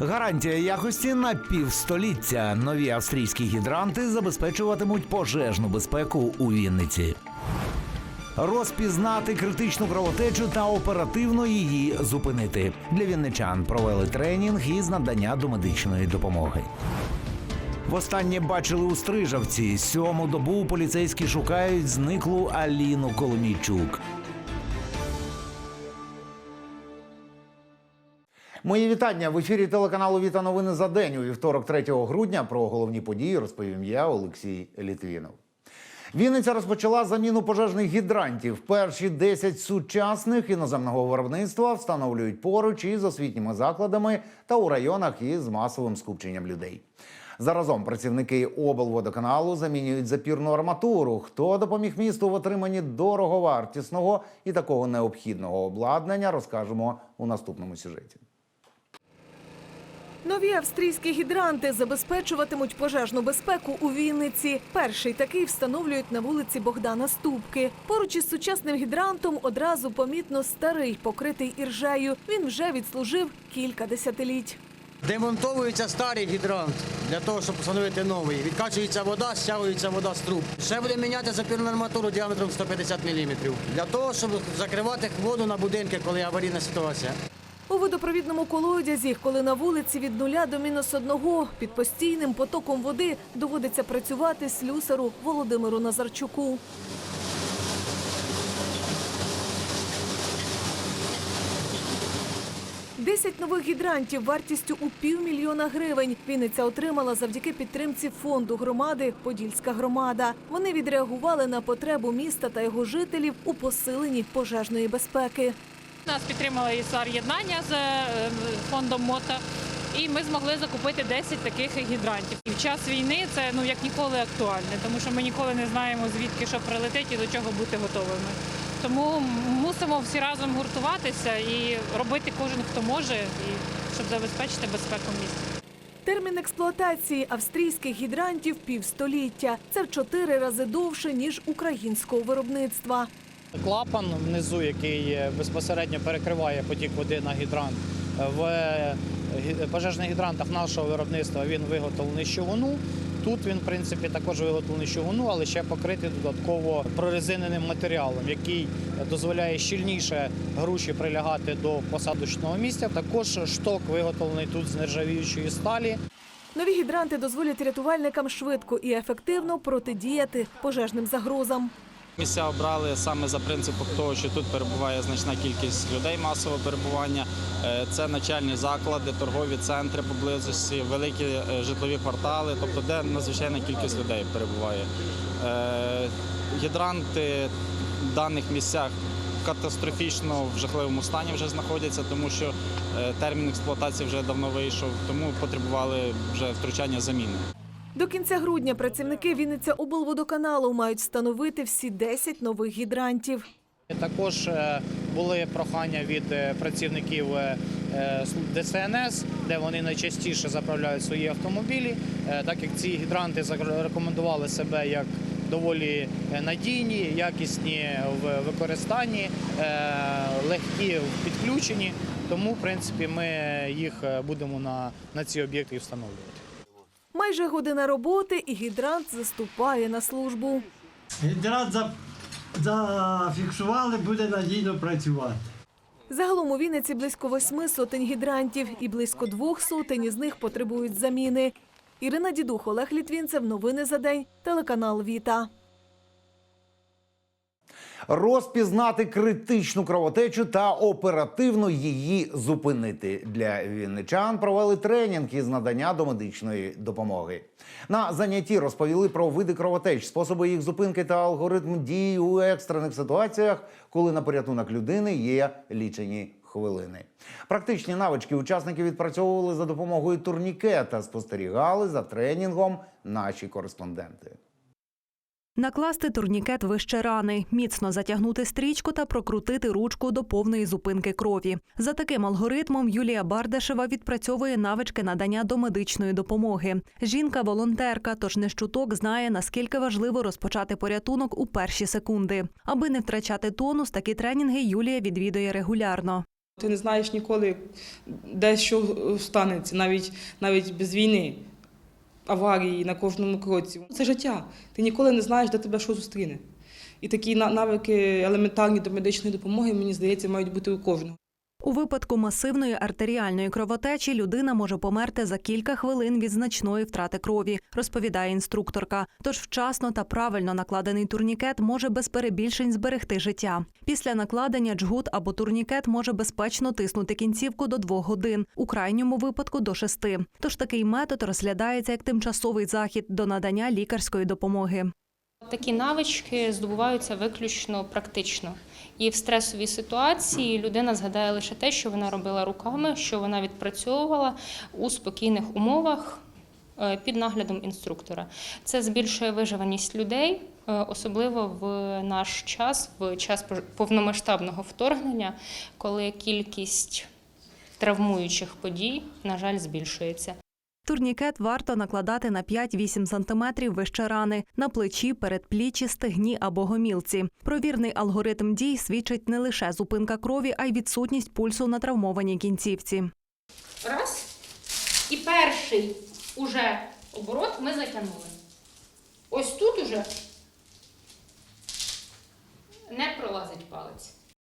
Гарантія якості на півстоліття. Нові австрійські гідранти забезпечуватимуть пожежну безпеку у Вінниці. Розпізнати критичну кровотечу та оперативно її зупинити. Для вінничан провели тренінг із надання домедичної допомоги. Востаннє бачили у Стрижавці. Сьому добу поліцейські шукають зниклу Аліну Коломійчук. Мої вітання в ефірі телеканалу Віта новини за день у вівторок, 3 грудня. Про головні події розповім я, Олексій Літвінов. Вінниця розпочала заміну пожежних гідрантів. Перші 10 сучасних іноземного виробництва встановлюють поруч із освітніми закладами та у районах із масовим скупченням людей. Заразом працівники облводоканалу замінюють запірну арматуру. Хто допоміг місту в отриманні дороговартісного і такого необхідного обладнання, розкажемо у наступному сюжеті. Нові австрійські гідранти забезпечуватимуть пожежну безпеку у Вінниці. Перший такий встановлюють на вулиці Богдана Ступки. Поруч із сучасним гідрантом одразу помітно старий, покритий іржею. Він вже відслужив кілька десятиліть. Демонтовується старий гідрант для того, щоб встановити новий. Відкачується вода, стягується вода з труб. Ще буде міняти запірну арматуру діаметром 150 мм. Для того, щоб закривати воду на будинки, коли аварійна ситуація. У водопровідному колодязі, коли на вулиці від нуля до мінус одного, під постійним потоком води доводиться працювати слюсару Володимиру Назарчуку. Десять нових гідрантів вартістю у півмільйона гривень Вінниця отримала завдяки підтримці фонду громади Подільська громада. Вони відреагували на потребу міста та його жителів у посиленні пожежної безпеки. Нас підтримало ІСАР єднання з е, фондом МОТО, і ми змогли закупити 10 таких гідрантів. І в час війни це ну як ніколи актуальне, тому що ми ніколи не знаємо звідки що прилетить і до чого бути готовими. Тому мусимо всі разом гуртуватися і робити кожен хто може, і щоб забезпечити безпеку міста. Термін експлуатації австрійських гідрантів півстоліття. Це в чотири рази довше ніж українського виробництва. Клапан внизу, який безпосередньо перекриває потік води на гідрант. В е, пожежних гідрантах нашого виробництва він виготовлений з. Тут він, в принципі, також виготовлений з чугуну, але ще покритий додатково прорезиненим матеріалом, який дозволяє щільніше груші прилягати до посадочного місця. Також шток виготовлений тут з нержавіючої сталі. Нові гідранти дозволять рятувальникам швидко і ефективно протидіяти пожежним загрозам. Місця обрали саме за принципом того, що тут перебуває значна кількість людей масового перебування. Е, Це начальні заклади, торгові центри поблизості, великі е, житлові квартали, тобто де надзвичайна кількість людей перебуває. Е, Гідранти в даних місцях катастрофічно в жахливому стані вже знаходяться, тому що термін експлуатації вже давно вийшов, тому потребували вже втручання заміни. До кінця грудня працівники Вінниця облводоканалу мають встановити всі 10 нових гідрантів. Також е, були прохання від е, працівників е, ДСНС, де вони найчастіше заправляють свої автомобілі, так як ці гідранти зарекомендували себе як доволі надійні, якісні в використанні, легкі в підключенні. Тому, в принципі, ми їх будемо на, на ці об'єкти встановлювати. Майже година роботи і гідрант заступає на службу. Гідрант за- зафіксували, буде надійно працювати. Загалом у Вінниці близько восьми сотень гідрантів і близько двох сотень із них потребують заміни. Ірина Дідух, Олег Літвінцев. Новини за день. Телеканал Віта. Розпізнати критичну кровотечу та оперативно її зупинити. Для вінничан провели тренінг із надання домедичної допомоги. На занятті розповіли про види кровотеч, способи їх зупинки та алгоритм дій у екстрених ситуаціях, коли на порятунок людини є лічені хвилини. Практичні навички учасники відпрацьовували за допомогою турнікета, спостерігали за тренінгом наші кореспонденти. Накласти турнікет вище рани, міцно затягнути стрічку та прокрутити ручку до повної зупинки крові. За таким алгоритмом Юлія Бардашева відпрацьовує навички надання домедичної допомоги. Жінка волонтерка, тож не щуток знає, наскільки важливо розпочати порятунок у перші секунди. Аби не втрачати тонус, такі тренінги Юлія відвідує регулярно. Ти не знаєш ніколи, де що станеться, навіть, навіть без війни, аварії на кожному кроці. Це життя. Ти ніколи не знаєш, де тебе що зустріне. І такі на- навики елементарні до медичної допомоги, мені здається, мають бути у кожного. У випадку масивної артеріальної кровотечі людина може померти за кілька хвилин від значної втрати крові, розповідає інструкторка. Тож вчасно та правильно накладений турнікет може без перебільшень зберегти життя. Після накладення джгут або турнікет може безпечно тиснути кінцівку до двох годин, у крайньому випадку до шести. Тож такий метод розглядається як тимчасовий захід до надання лікарської допомоги. Такі навички здобуваються виключно практично. І в стресовій ситуації людина згадає лише те, що вона робила руками, що вона відпрацьовувала у спокійних умовах е, під наглядом інструктора. Це збільшує виживаність людей, е, особливо в наш час, в час повномасштабного вторгнення, коли кількість травмуючих подій, на жаль, збільшується. Турнікет варто накладати на 5-8 см вище рани, на плечі, передпліччі, стегні або гомілці. Провірний алгоритм дій свідчить не лише зупинка крові, а й відсутність пульсу на травмованій кінцівці. Раз. І перший уже оборот ми затягнули. Ось тут уже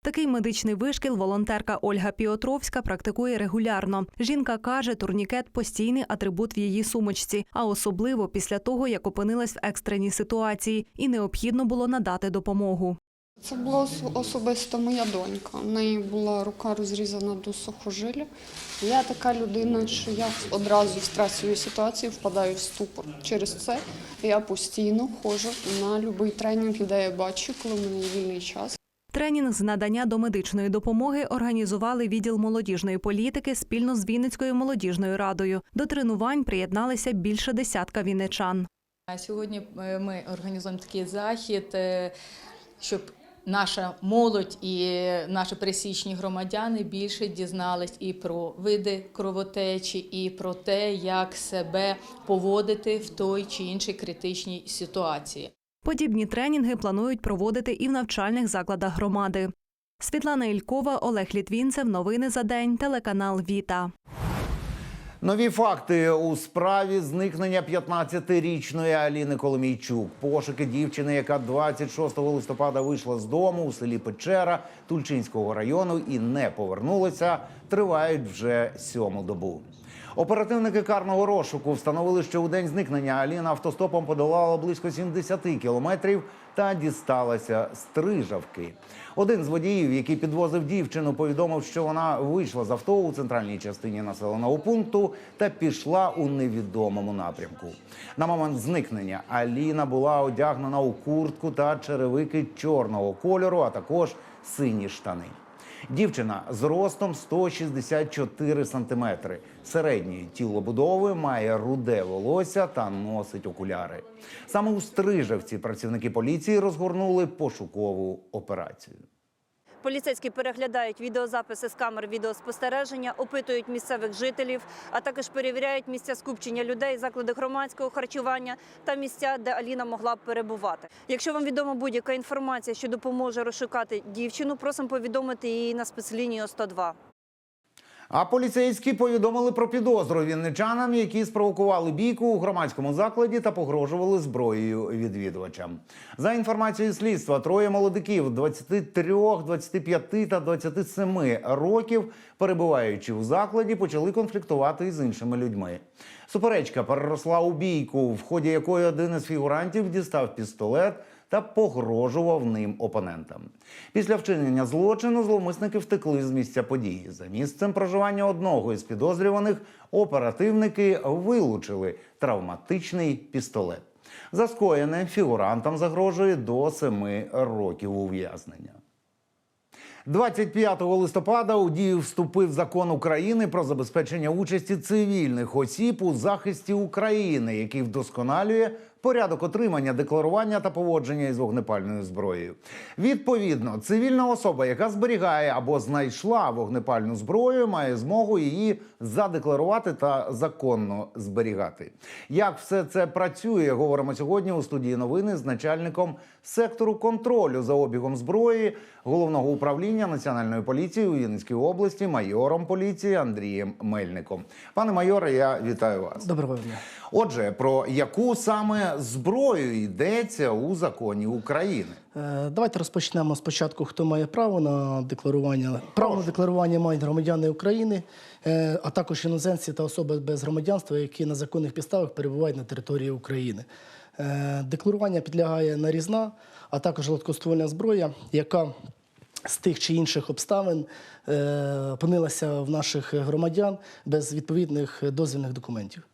Такий медичний вишкіл волонтерка Ольга Піотровська практикує регулярно. Жінка каже, турнікет постійний атрибут в її сумочці, а особливо після того, як опинилась в екстреній ситуації, і необхідно було надати допомогу. Це була особисто моя донька. У неї була рука розрізана до сухожилля. Я така людина, що я одразу в стресовій ситуації впадаю в ступор. Через це я постійно ходжу на будь-який тренінг, де я бачу, коли в мене є вільний час. Тренінг з надання домедичної допомоги організували відділ молодіжної політики спільно з Вінницькою молодіжною радою. До тренувань приєдналися більше десятка вінничан. Сьогодні е, ми організуємо такий захід, е, щоб наша молодь і наші пересічні громадяни більше дізнались і про види кровотечі, і про те, як себе поводити в той чи іншій критичній ситуації. Подібні тренінги планують проводити і в навчальних закладах громади. Світлана Ількова, Олег Літвінцев. Новини за день. Телеканал Віта. Нові факти у справі зникнення 15-річної Аліни Коломійчук. Пошуки дівчини, яка 26 листопада вийшла з дому у селі Печера Тульчинського району і не повернулася, тривають вже сьому добу. Оперативники карного розшуку встановили, що у день зникнення Аліна автостопом подолала близько 70 кілометрів та дісталася стрижавки. Один з водіїв, який підвозив дівчину, повідомив, що вона вийшла з авто у центральній частині населеного пункту та пішла у невідомому напрямку. На момент зникнення Аліна була одягнена у куртку та черевики чорного кольору, а також сині штани. Дівчина з ростом 164 сантиметри, середньої тілобудови, має руде волосся та носить окуляри. Саме у Стрижавці працівники поліції розгорнули пошукову операцію. Поліцейські переглядають відеозаписи з камер відеоспостереження, опитують місцевих жителів, а також перевіряють місця скупчення людей, заклади громадського харчування та місця, де Аліна могла б перебувати. Якщо вам відома будь-яка інформація, що допоможе розшукати дівчину, просимо повідомити її на спецлінію 102. А поліцейські повідомили про підозру вінничанам, які спровокували бійку у громадському закладі та погрожували зброєю відвідувачам. За інформацією слідства, троє молодиків 23, 25 та 27 років, перебуваючи у закладі, почали конфліктувати із іншими людьми. Суперечка переросла у бійку, в ході якої один із фігурантів дістав пістолет та погрожував ним опонентам. Після вчинення злочину зловмисники втекли з місця події. За місцем проживання одного із підозрюваних оперативники вилучили травматичний пістолет. За скоєне фігурантам загрожує до семи років ув'язнення. 25 листопада у дію вступив закон України про забезпечення участі цивільних осіб у захисті України, який вдосконалює порядок отримання, декларування та поводження із вогнепальною зброєю. Відповідно, цивільна особа, яка зберігає або знайшла вогнепальну зброю, має змогу її задекларувати та законно зберігати. Як все це працює, говоримо сьогодні у студії новини з начальником сектору контролю за обігом зброї головного управління національної поліції у Вінницькій області, майором поліції Андрієм Мельником. Пане майоре, я вітаю вас. Доброго дня. Отже, про яку саме зброю йдеться у законі України? Е, Давайте розпочнемо спочатку, хто має право на декларування. Право на декларування мають громадяни України, е, а також іноземці та особи без громадянства, які на законних підставах перебувають на території України. Е, Декларування підлягає нарізна, а також гладкоствольна зброя, яка з тих чи інших обставин опинилася в наших громадян без відповідних дозвільних документів.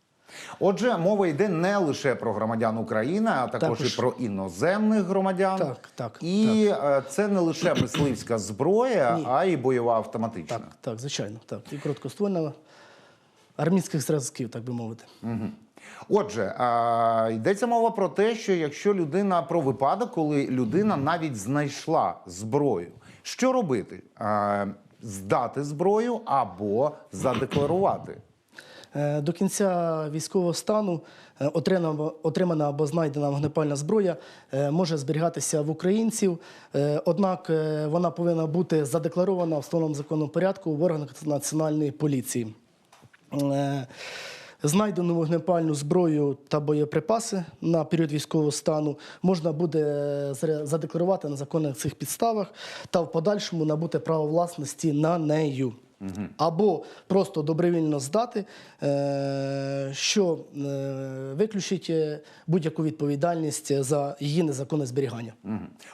Отже, мова йде не лише про громадян України, а також, Також. і про іноземних громадян. Так, так, І е, це не лише мисливська зброя, Ні. а й бойова автоматична. Так, так, звичайно, так. І короткоствольна армійських зразків, так би мовити. Отже, а, йдеться мова про те, що якщо людина про випадок, коли людина навіть знайшла зброю, що робити? А, здати зброю або задекларувати. Е, До кінця військового стану е, отримана, або знайдена вогнепальна зброя е, може зберігатися в українців, однак вона повинна бути задекларована в встановленому законному порядку в органах національної поліції. Знайдену вогнепальну зброю та боєприпаси на період військового стану можна буде задекларувати на законних цих підставах та в подальшому набути право власності на нею. Або просто добровільно здати, е, що е, виключить е, будь-яку відповідальність за її незаконне зберігання.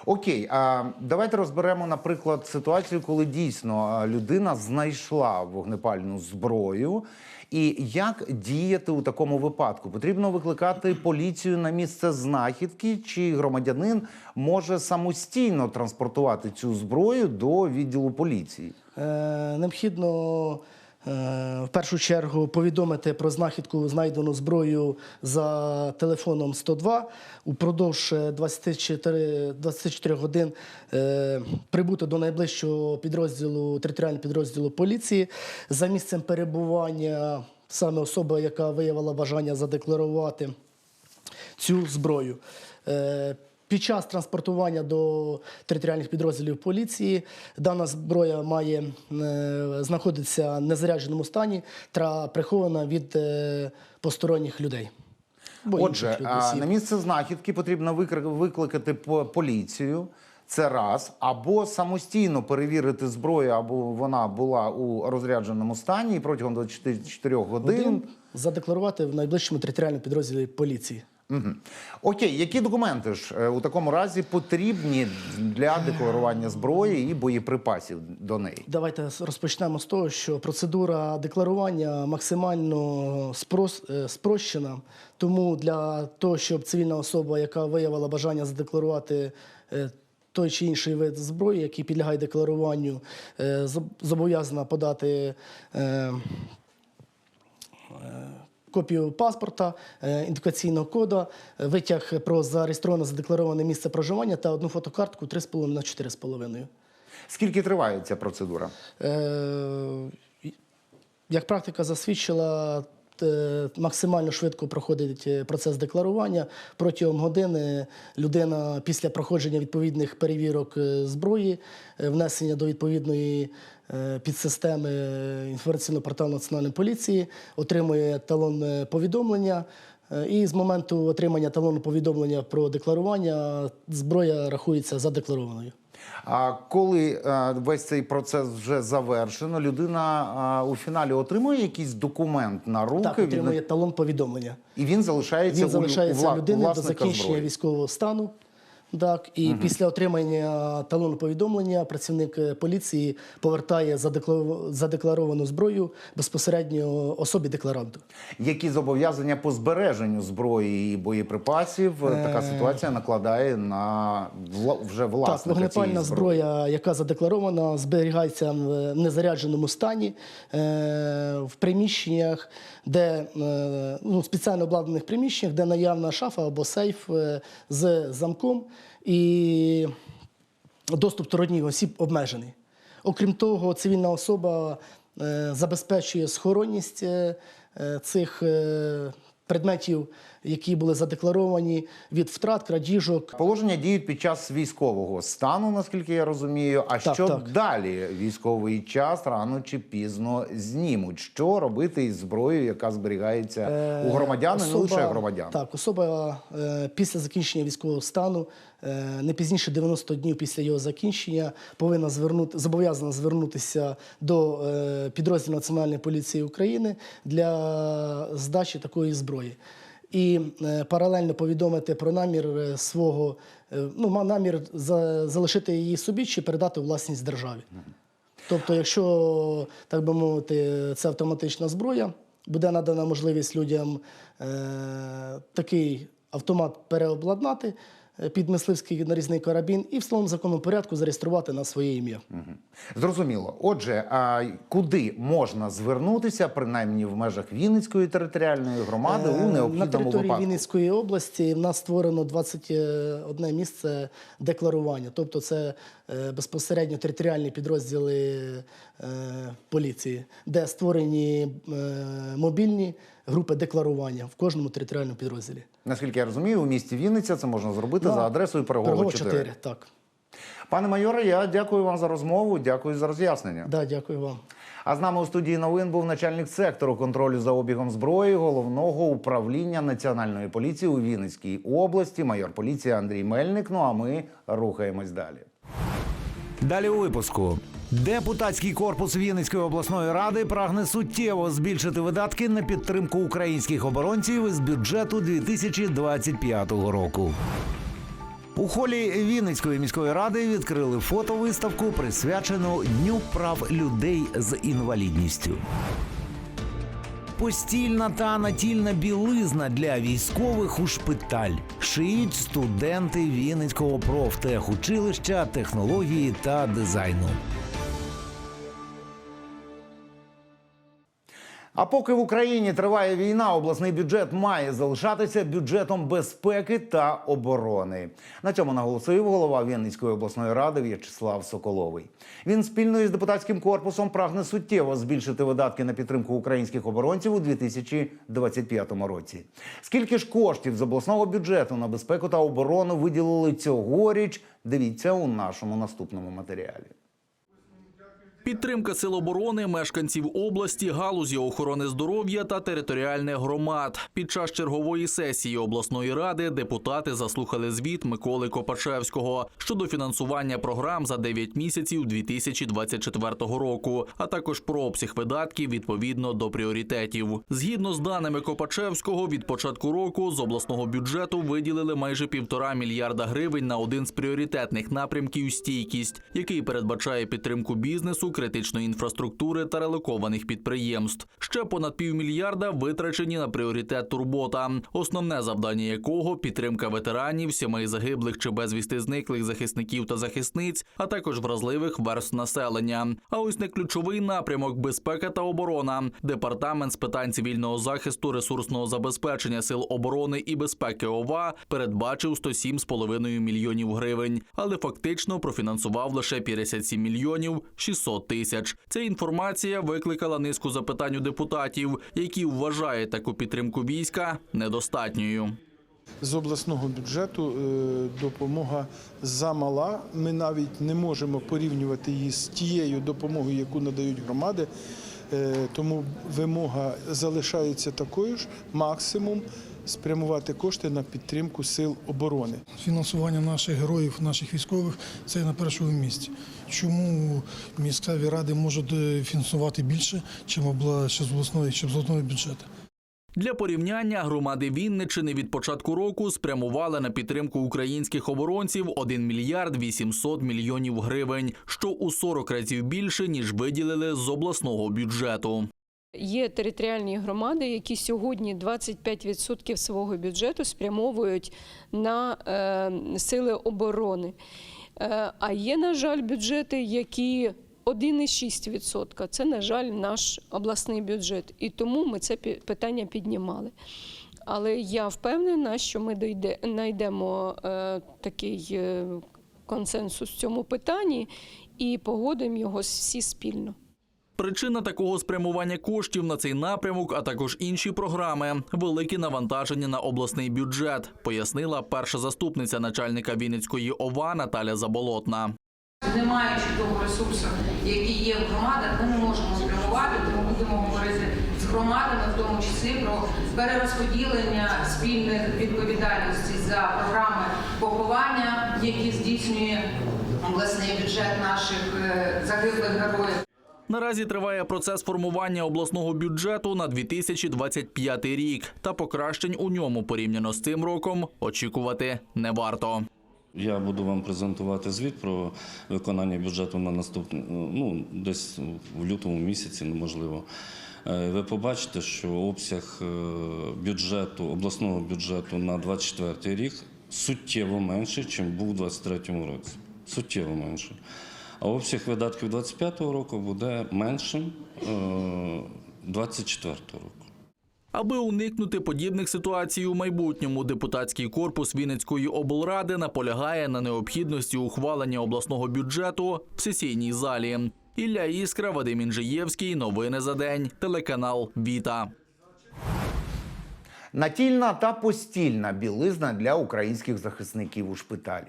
Окей, а давайте розберемо, наприклад, ситуацію, коли дійсно людина знайшла вогнепальну зброю. І як діяти у такому випадку? Потрібно викликати поліцію на місце знахідки, чи громадянин може самостійно транспортувати цю зброю до відділу поліції? Е, Необхідно е, в першу чергу повідомити про знахідку знайдену зброю за телефоном 102 упродовж е, 24, 24 годин прибути до найближчого підрозділу територіального підрозділу поліції за місцем перебування саме особа, яка виявила бажання задекларувати цю зброю. Під час транспортування до територіальних підрозділів поліції дана зброя має е, знаходитися в незарядженому стані та прихована від е, посторонніх людей. Бо Отже, на місце знахідки потрібно викликати поліцію. Це раз, або самостійно перевірити зброю, або вона була у розрядженому стані і протягом 24 годин. Один задекларувати в найближчому територіальному підрозділі поліції. Мгм. Окей, які документи ж е, у такому разі потрібні для декларування зброї і боєприпасів до неї? Давайте розпочнемо з того, що процедура декларування максимально спрос- е, спрощена. Тому для того, щоб цивільна особа, яка виявила бажання задекларувати е, той чи інший вид зброї, який підлягає декларуванню, зобов'язана подати. Е, Копію паспорта, індикаційного коду, е, витяг про зареєстроване задеклароване місце проживання та одну фотокартку 3,5 на 4,5. Скільки триває ця процедура? Е, Як практика засвідчила, е, максимально швидко проходить е, процес декларування. Протягом години людина після проходження відповідних перевірок е, зброї, е, внесення до відповідної е, підсистеми інформаційного порталу Національної поліції, отримує талон е, повідомлення. Е, І з моменту отримання талону повідомлення про декларування зброя рахується задекларованою. А коли е, весь цей процес вже завершено, людина е, у фіналі отримує якийсь документ на руки Так, отримує талон повідомлення. і він залишається, Він залишається у, вла- людини до закінчення зброї. військового стану. Так, і після отримання талону повідомлення працівник е, поліції повертає задекларов- задекларовану зброю безпосередньо особі декларанту. Які зобов'язання по збереженню зброї і боєприпасів е, така ситуація накладає на вже Так, власника вогнепальна зброї? зброя, яка задекларована, зберігається в незарядженому стані е, в приміщеннях, де е, ну, спеціально обладнаних приміщеннях, де наявна шафа або сейф е, з замком, і доступ сторонніх осіб обмежений. Окрім того, цивільна особа е, забезпечує схоронність цих предметів, які були задекларовані від втрат, крадіжок. Положення діють під час військового стану, наскільки я розумію. А Так, що так. далі? Військовий час рано чи пізно знімуть. Що робити із зброєю, яка зберігається у громадян, не лише громадян? Так, особа е, після закінчення військового стану, е, не пізніше 90 днів після його закінчення, повинна звернути, зобов'язана звернутися до е, підрозділу Національної поліції України для здачі такої зброї. І е, паралельно повідомити про намір е, свого, е, ну, намір залишити її собі чи передати у власність державі. Тобто, якщо, так би мовити, це автоматична зброя, буде надана можливість людям е, такий автомат переобладнати е, під мисливський нарізний карабін і в словом законному порядку зареєструвати на своє ім'я. Зрозуміло. Отже, а куди можна звернутися, принаймні в межах Вінницької територіальної громади, у Е, На необхідному території випадку? Вінницької області в нас створено 21 місце декларування. Тобто це е, безпосередньо територіальні підрозділи е, поліції, де створені е, мобільні групи декларування в кожному територіальному підрозділі. Наскільки я розумію, у місті Вінниця це можна зробити Да. за адресою Пирогова Пирогова 4. 4, так. Пане майоре, я дякую вам за розмову, дякую за роз'яснення. Да, дякую вам. А з нами у студії новин був начальник сектору контролю за обігом зброї головного управління національної поліції у Вінницькій області, майор поліції Андрій Мельник. Ну а ми рухаємось далі. Далі у випуску. Депутатський корпус Вінницької обласної ради прагне суттєво збільшити видатки на підтримку українських оборонців із бюджету 2025 року. У холі Вінницької міської ради відкрили фотовиставку, присвячену Дню прав людей з інвалідністю. Постільна та натільна білизна для військових у шпиталь шиють студенти Вінницького профтехучилища технології та дизайну. А поки в Україні триває війна, обласний бюджет має залишатися бюджетом безпеки та оборони. На цьому наголосив голова Вінницької обласної ради В'ячеслав Соколовий. Він спільно із депутатським корпусом прагне суттєво збільшити видатки на підтримку українських оборонців у 2025 році. Скільки ж коштів з обласного бюджету на безпеку та оборону виділили цьогоріч? Дивіться у нашому наступному матеріалі. Підтримка сил оборони, мешканців області, галузі охорони здоров'я та територіальних громад. Під час чергової сесії обласної ради депутати заслухали звіт Миколи Копачевського щодо фінансування програм за 9 місяців 2024 року, а також про обсяг видатків відповідно до пріоритетів. Згідно з даними Копачевського, від початку року з обласного бюджету виділили майже півтора мільярда гривень на один з пріоритетних напрямків стійкість, який передбачає підтримку бізнесу, критичної інфраструктури та релокованих підприємств. Ще понад півмільярда витрачені на пріоритет турбота, основне завдання якого підтримка ветеранів, сімей загиблих чи безвісти зниклих захисників та захисниць, а також вразливих верств населення. А ось не ключовий напрямок безпека та оборона. Департамент з питань цивільного захисту, ресурсного забезпечення сил оборони і безпеки ОВА передбачив 107,5 мільйонів гривень, але фактично профінансував лише 57 мільйонів 600 тисяч. Ця інформація викликала низку запитань у депутатів, які вважають таку підтримку війська недостатньою. З обласного бюджету е, допомога замала. Ми навіть не можемо порівнювати її з тією допомогою, яку надають громади. Е, Тому вимога залишається такою ж максимум спрямувати кошти на підтримку сил оборони. Фінансування наших героїв, наших військових це на першому місці. Чому місцеві ради можуть е, фінансувати більше, чим з обласної, чи з обласного бюджету? Для порівняння громади Вінничини від початку року спрямували на підтримку українських оборонців 1 мільярд 800 мільйонів гривень, що у 40 разів більше ніж виділили з обласного бюджету. Є територіальні громади, які сьогодні 25% свого бюджету спрямовують на е, сили оборони. Е, а є, на жаль, бюджети, які 1,6%. Це, на жаль, наш обласний бюджет. І тому ми це питання піднімали. Але я впевнена, що ми дойде, знайдемо е, такий е, консенсус в цьому питанні і погодимо його всі спільно. Причина такого спрямування коштів на цей напрямок, а також інші програми велике навантаження на обласний бюджет, пояснила перша заступниця начальника Вінницької ОВА Наталя Заболотна. Не маючи того ресурсу, який є в громадах, ми можемо спрямувати, тому будемо говорити з громадами, в тому числі про перерозподілення спільних відповідальностей за програми поховання, які здійснює обласний бюджет наших е, загиблих героїв. Наразі триває процес формування обласного бюджету на 2025 рік, та покращень у ньому порівняно з цим роком очікувати не варто. Я буду вам презентувати звіт про виконання бюджету на наступний, ну десь в лютому місяці, можливо. Е, Ви побачите, що обсяг е, бюджету, обласного бюджету на 2024 рік суттєво менший, ніж був у 2023 році. Суттєво менший. А обсяг видатків 2025 року буде меншим 2024 року. Аби уникнути подібних ситуацій у майбутньому, депутатський корпус Вінницької облради наполягає на необхідності ухвалення обласного бюджету в сесійній залі. Ілля Іскра, Вадим Інжиєвський. Новини за день. Телеканал Віта. Натільна та постільна білизна для українських захисників у шпиталі.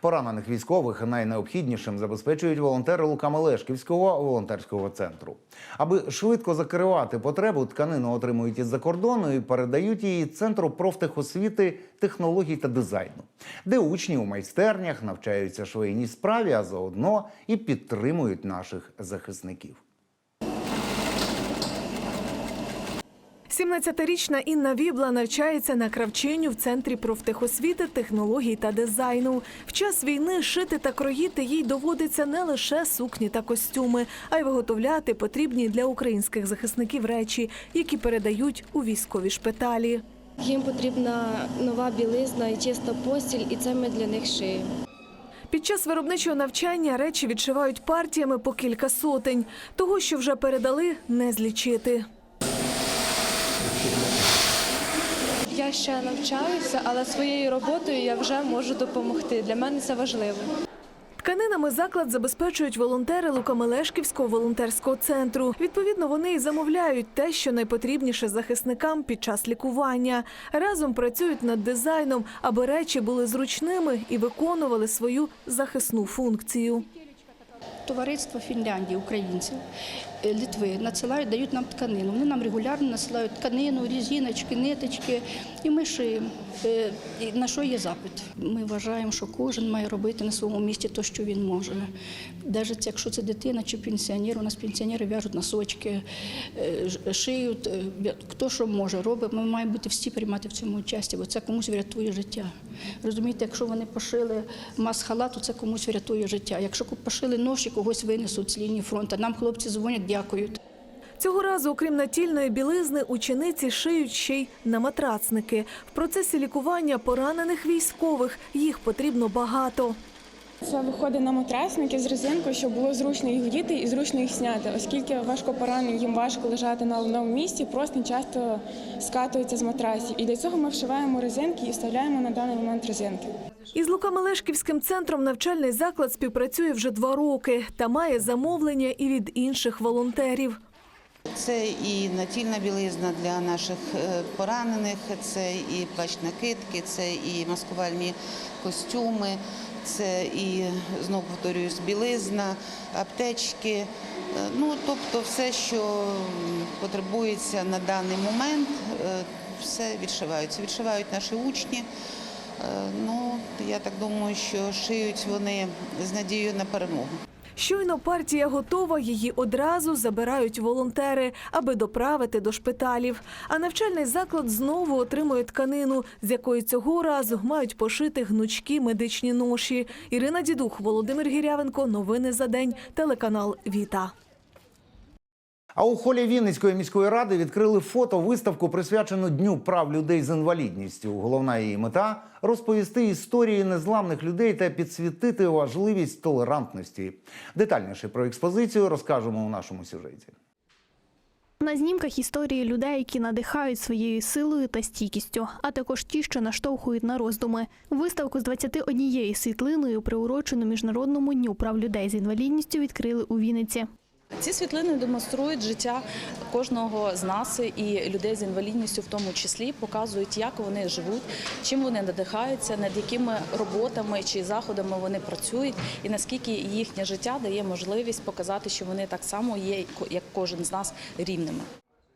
Поранених військових найнеобхіднішим забезпечують волонтери Лука-Мелешківського волонтерського центру. Аби швидко закривати потребу, тканину отримують із-за кордону і передають її центру профтехосвіти, технологій та дизайну, де учні у майстернях навчаються швейній справі, а заодно і підтримують наших захисників. 17-річна Інна Вібла навчається на кравчиню в центрі профтехосвіти, технологій та дизайну. В час війни шити та кроїти їй доводиться не лише сукні та костюми, а й виготовляти потрібні для українських захисників речі, які передають у військові шпиталі. Їм потрібна нова білизна і чиста постіль, і це ми для них шиємо. Під час виробничого навчання речі відшивають партіями по кілька сотень. Того, що вже передали, не злічити. Ще навчаюся, але своєю роботою я вже можу допомогти. Для мене це важливо. Тканинами заклад забезпечують волонтери Лукамелешківського волонтерського центру. Відповідно, вони й замовляють те, що найпотрібніше захисникам під час лікування. Разом працюють над дизайном, аби речі були зручними і виконували свою захисну функцію. Товариство Фінляндії, українців, Литви надсилають, дають нам тканину. Вони нам регулярно насилають тканину, різіночки, ниточки, і ми шиємо. Е, На що є запит? Ми вважаємо, що кожен має робити на своєму місці те, що він може. Навіть якщо це дитина чи пенсіонер, у нас пенсіонери в'яжуть носочки, е, шиють, е, хто що може робить. Ми маємо бути всі приймати в цьому участі, бо це комусь врятує життя. Розумієте, якщо вони пошили мас-халат, то це комусь врятує життя. Якщо пошили ноші, когось винесуть з лінії фронту. Нам хлопці дзвонять, дякують. Цього разу, окрім натільної білизни, учениці шиють ще й на матрацники. В процесі лікування поранених військових їх потрібно багато. Це виходить на матрасники з резинкою, щоб було зручно їх вдіти і зручно їх зняти, оскільки важко поранені, їм важко лежати на одному місці, просто часто скатуються з матрасів. І для цього ми вшиваємо резинки і вставляємо на даний момент резинки. Із Лукамелешківським центром навчальний заклад співпрацює вже два роки та має замовлення і від інших волонтерів. Це і натільна білизна для наших е, поранених, це і плащ-накидки, це і маскувальні костюми, це і знову повторююсь, білизна, аптечки. Е, Ну тобто, все, що потребується на даний момент, е, все відшиваються. Відшивають наші учні. Ну я так думаю, що шиють вони з надією на перемогу. Щойно партія готова, її одразу забирають волонтери, аби доправити до шпиталів. А навчальний заклад знову отримує тканину, з якої цього разу мають пошити гнучкі медичні ноші. Ірина Дідух, Володимир Гірявенко. Новини за день. Телеканал Віта. А у холі Вінницької міської ради відкрили фото-виставку, присвячену Дню прав людей з інвалідністю. Головна її мета розповісти історії незламних людей та підсвітити важливість толерантності. Детальніше про експозицію розкажемо у нашому сюжеті. На знімках історії людей, які надихають своєю силою та стійкістю, а також ті, що наштовхують на роздуми. Виставку з 21 світлиною, приурочену міжнародному дню прав людей з інвалідністю, відкрили у Вінниці. Ці світлини демонструють життя кожного з нас і людей з інвалідністю, в тому числі показують, як вони живуть, чим вони надихаються, над якими роботами чи заходами вони працюють, і наскільки їхнє життя дає можливість показати, що вони так само є, як кожен з нас рівними.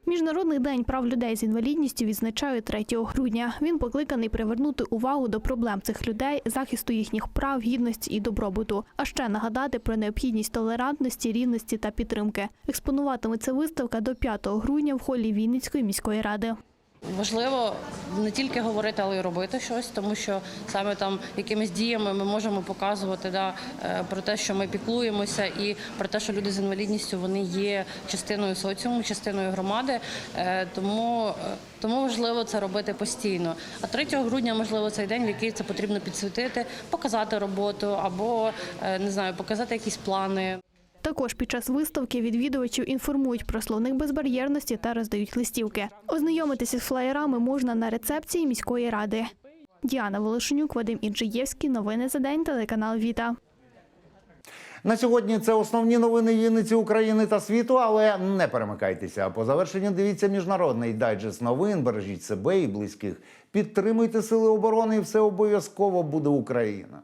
Міжнародний день прав людей з інвалідністю відзначають 3 грудня. Він покликаний привернути увагу до проблем цих людей, захисту їхніх прав, гідності і добробуту, а ще нагадати про необхідність толерантності, рівності та підтримки. Експонуватиметься виставка до 5 грудня в холі Вінницької міської ради. Важливо не тільки говорити, але й робити щось, тому що саме там якимись діями ми можемо показувати да, е, про те, що ми піклуємося, і про те, що люди з інвалідністю вони є частиною соціуму, частиною громади. Е, Тому, е, тому важливо це робити постійно. А 3 грудня, можливо, цей день, в який це потрібно підсвітити, показати роботу або не знаю, показати якісь плани. Також під час виставки відвідувачів інформують про словник безбар'єрності та роздають листівки. Ознайомитися з флаєрами можна на рецепції міської ради. Діана Волошенюк, Вадим Інджиєвський. Новини за день. Телеканал Віта. На сьогодні це основні новини Вінниці, України та світу. Але не перемикайтеся. По завершенню дивіться міжнародний дайджест новин. Бережіть себе і близьких. Підтримуйте сили оборони, і все обов'язково буде Україна.